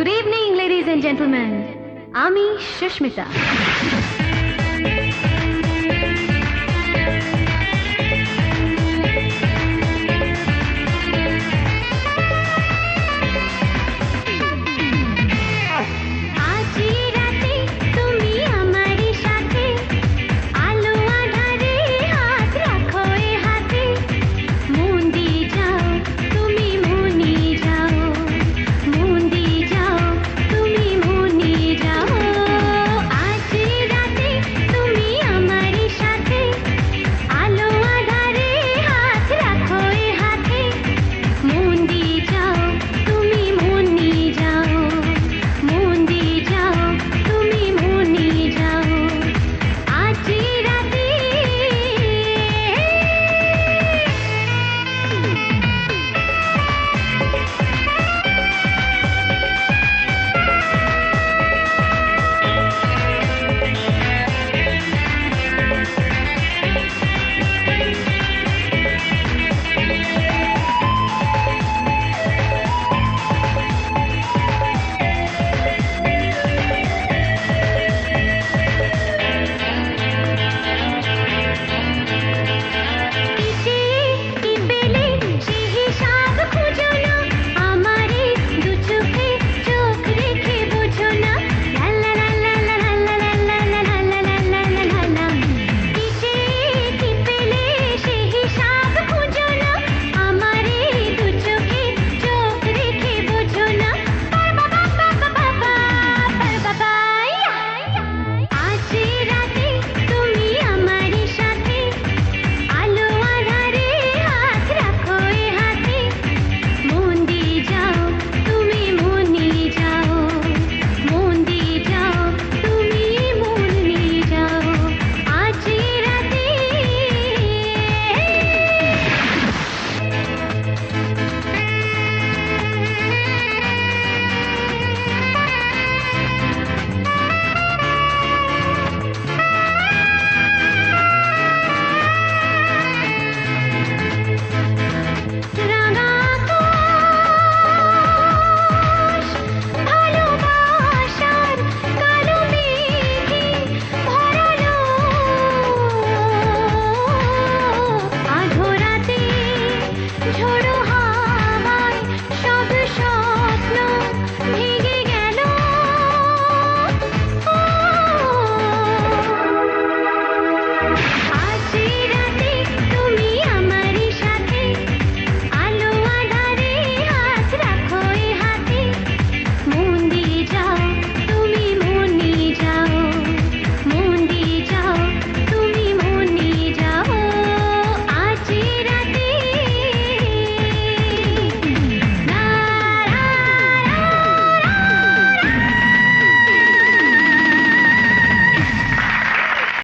Good evening, ladies and gentlemen. Ami Shushmita. she